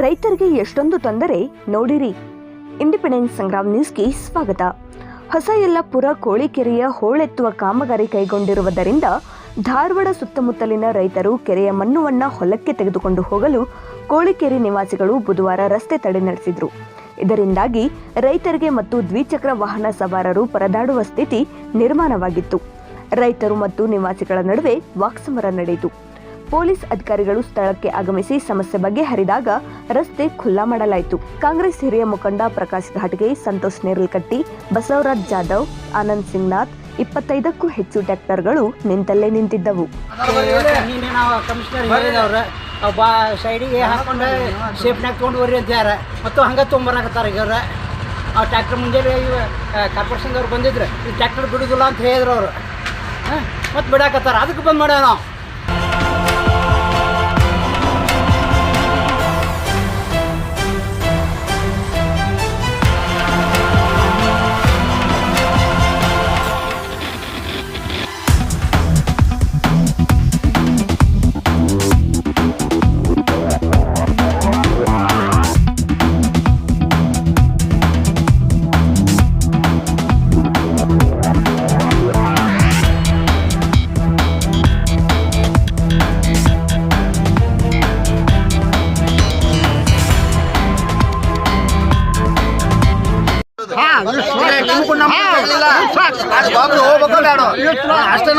ರೈತರಿಗೆ ಎಷ್ಟೊಂದು ತೊಂದರೆ ನೋಡಿರಿ. ಇಂಡಿಪೆಂಡೆನ್ಸ್ ಸಂಗ್ರಾಮ್ ನ್ಯೂಸ್ಗೆ ಸ್ವಾಗತ. ಹೊಸ ಯಲ್ಲಾಪುರ ಕೋಳಿಕೆರೆಯ ಹೋಳೆತ್ತುವ ಕಾಮಗಾರಿ ಕೈಗೊಂಡಿರುವುದರಿಂದ ಧಾರವಾಡ ಸುತ್ತಮುತ್ತಲಿನ ರೈತರು ಕೆರೆಯ ಮಣ್ಣುವನ್ನ ಹೊಲಕ್ಕೆ ತೆಗೆದುಕೊಂಡು ಹೋಗಲು ಕೋಳಿಕೆರೆ ನಿವಾಸಿಗಳು ಬುಧವಾರ ರಸ್ತೆ ತಡೆ ನಡೆಸಿದ್ರು. ಇದರಿಂದಾಗಿ ರೈತರಿಗೆ ಮತ್ತು ದ್ವಿಚಕ್ರ ವಾಹನ ಸವಾರರು ಪರದಾಡುವ ಸ್ಥಿತಿ ನಿರ್ಮಾಣವಾಗಿತ್ತು. ರೈತರು ಮತ್ತು ನಿವಾಸಿಗಳ ನಡುವೆ ವಾಕ್ಸಮರ ನಡೆಯಿತು. ಪೊಲೀಸ್ ಅಧಿಕಾರಿಗಳು ಸ್ಥಳಕ್ಕೆ ಆಗಮಿಸಿ ಸಮಸ್ಯೆ ಬಗ್ಗೆ ಹರಿದಾಗ ರಸ್ತೆ ಖುಲ್ಲಾ ಮಾಡಲಾಯಿತು. ಕಾಂಗ್ರೆಸ್ ಹಿರಿಯ ಮುಖಂಡ ಪ್ರಕಾಶ್ ಘಾಟ್ಗೆ ಸಂತೋಷ್ ನೇರಲ್ಕಟ್ಟಿ, ಬಸವರಾಜ್ ಜಾಧವ್, ಆನಂದ್ ಸಿಂಗ್ ನಾಥ್ ಇಪ್ಪತ್ತೈದಕ್ಕೂ ಹೆಚ್ಚು ಟ್ರ್ಯಾಕ್ಟರ್ಗಳು ನಿಂತಲ್ಲೇ ನಿಂತಿದ್ದವು. ಬಾ, ಸೈಡಿಗೆ ಹಾಕೊಂಡು ಶೇಪ್ನಾಗ ತೊಗೊಂಡು ಬರ್ರಿ ಅಂತ ಮತ್ತು ಹಂಗೆ ಆ ಟ್ಯಾಕ್ಟರ್ ಮುಂಜಾನೆ ಕಾರ್ಪೊರೇಷನ್ದವ್ರು ಬಂದಿದ್ರು ಈ ಟ್ಯಾಕ್ಟರ್ ಬಿಡುದಿಲ್ಲ ಅಂತ ಹೇಳಿದ್ರು ಅವರು ಮತ್ತು ಬಿಡಾಕತ್ತಾರ, ಅದಕ್ಕೆ ಬಂದ್ ಮಾಡ್ಯಾವ ನಾವು. ಅಷ್ಟ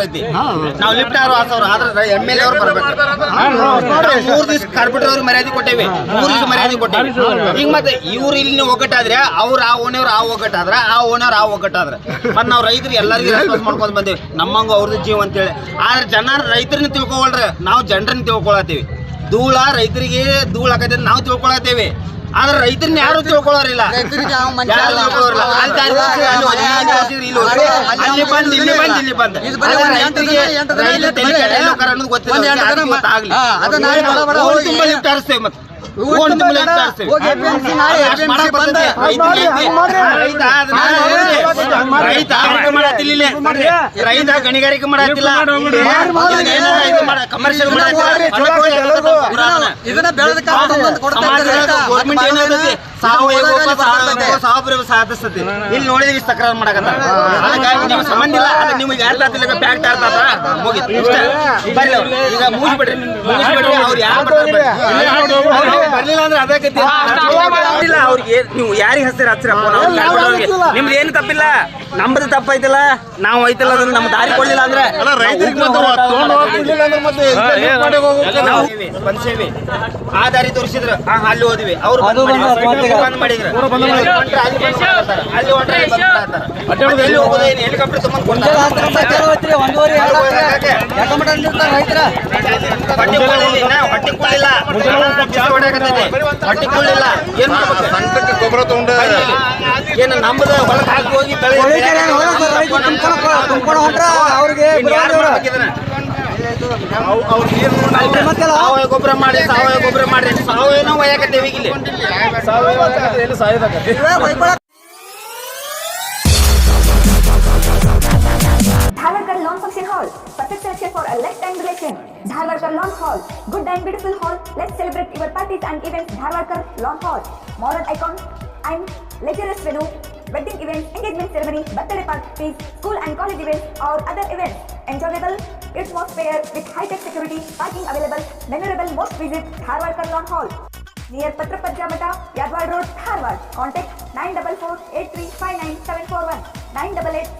ಐತಿ ನಾವು ಲಿಫ್ಟ್ ಹಾರು ಹಾರ್ಸೋರು ಆದ್ರೆ ಎಂ ಎಲ್ ಎ ಅವ್ರು ಬರ್ಬೇಕು ಮೂರ್ ದಿವಸ ಕಾರ್ಪೊರೇಟರ್ ಅವ್ರಿಗೆ ಮರ್ಯಾದೆ ಕೊಟ್ಟೇವಿ ಮೂರ್ ದಿವಸ ಮರ್ಯಾದೆ ಕೊಟ್ಟೇವಿ ಈಗ ಮತ್ತೆ ಇವ್ರು ಇಲ್ಲಿ ಒಗ್ಗಟ್ಟಾದ್ರೆ ಅವ್ರು ಆ ಓಣಿಯವ್ರು ಆ ಒಗ್ಗಟ್ಟಾದ್ರೆ ಆ ಓಣಿಯವ್ರು ಆ ಒಗ್ಗಟ್ಟಾದ್ರೆ ಮತ್ತೆ ನಾವು ರೈತರು ಎಲ್ಲರಿಗೂ ರೆಸ್ಪಾನ್ಸ್ ಮಾಡ್ಕೊಂಡ್ ಬಂದೇವಿ ನಮ್ಮಂಗ ಅವ್ರದ್ದು ಜೀವ ಅಂತೇಳಿ ಆದ್ರೆ ಜನ ರೈತರನ್ನ ತಿಳ್ಕೊಳ್ರಿ. ನಾವು ಜನರನ್ನ ತಿಳ್ಕೊಳತ್ತೀವಿ. ಧೂಳ ರೈತರಿಗೆ ಧೂಳ ಹಾಕತ್ತೆ ನಾವು ತಿಳ್ಕೊಳತ್ತೇವೆ. ಆದ್ರೆ ರೈತರನ್ನ ಯಾರು ತಿಳ್ಕೊಳ್ಳೋರಿಲ್ಲ ಗೊತ್ತಿಲ್ಲ. ರೈತ ಗಣಿಗಾರಿಕೆ ಮಾಡತ್ತಿಲ್ಲ. ಕಮರ್ಷಿಯಲ್ ಇದನ್ನ ಬೆಳೆದ ಗೌರ್ಮೆಂಟ್ ಸಾವಯವ ಸಾಧಿಸ್ತೈತಿ. ಇಲ್ಲಿ ನೋಡಿದ್ವಿ ತಕರಾರು ಮಾಡಕತ್ತಾರ. ಅದಕ್ಕಾಗಿ ನೀವು ಸಂಬಂಧ ಇಲ್ಲ. ನಿಮಗೆ ಯಾರು ತಾತಿಲ್ಲ ಬ್ಯಾಗ್ ಮುಗಿತು ಇಷ್ಟ. ಈಗ ಮುಗಿಸ್ಬಿಡ್ರಿ. ಮುಗಿಸ್ಬಿಡ್ರಿ. ಅವ್ರು ಯಾರು ಬರ್ತಾರೆ ಬರ್ಲಿಲ್ಲ ಅಂದ್ರೆ ಅದಕ್ಕೆ ಇಲ್ಲ ಅವ್ರಿಗೆ ನೀವು ಯಾರಿಗೆ ಹಸ್ತಿರ ಹಚ್ಚಿರ ನಿಮ್ದು ಏನು ತಪ್ಪಿಲ್ಲ ನಮ್ದು ತಪ್ಪೈತಿಲ್ಲ ನಾವು ಐತಿಲ್ಲ ಅಂದ್ರೆ ನಮ್ಮ ದಾರಿ ಕೊಡ್ಲಿಲ್ಲ ಅಂದ್ರೆ ಬಂದ್ಸೇವಿ ಆ ದಾರಿ ತೋರಿಸಿದ್ರು ಅಲ್ಲಿ ಹೋದ್ವಿ ಅವ್ರು ಬಂದ್ ಮಾಡಿದ್ರು. ಅಲ್ಲಿ ಹೊಂಟ್ರೆ ಎಲ್ಲಿ ಹೋಗೋದು ಏನು ಹೆಲಿಕಾಪ್ಟರ್ ತಗೊಂಡ್ ಹೊಟ್ಟೆ. ಬಿಸಿ ಹೊಡ್ಯಾಕತ್ತೈತಿ. ಹೊಟ್ಟೆ ಕೊಳ್ಳಿಲ್ಲ. ಏನ್ ಮಾಡ್ಬೇಕು? ಗೊಬ್ಬರ ತಗೊಂಡ ಏನು ನಮ್ಮದು ಹೊಲಕ್ಕೆ ಹಾಕಿ ಹೋಗಿ ಅವ್ರಿಗೆ ಯಾರು ಮಾಡ್ಬೇಕು ಇದನ್ನ? ಸಾವಯವ ಗೊಬ್ಬರ ಮಾಡಿ ಸಾವಯವ ಒಯ್ಯಾಕತ್ತೇವಿ ಮಾಡಿ ಸಾವಯವ ಈಗ Dharwadkar lawn function hall perfect selection for a less time relation Dharwadkar lawn hall good and beautiful hall let's celebrate your parties and events Dharwadkar lawn hall modern icon and lecturers venue, wedding events, engagement ceremony, birthday parties, school and college events or other events. Enjoyable atmosphere with high-tech security, parking available, memorable most visit Dharwad Lawn Hall. Near Patrapajamata, Yadwad Road, Dharwad. Contact 944 8359741 988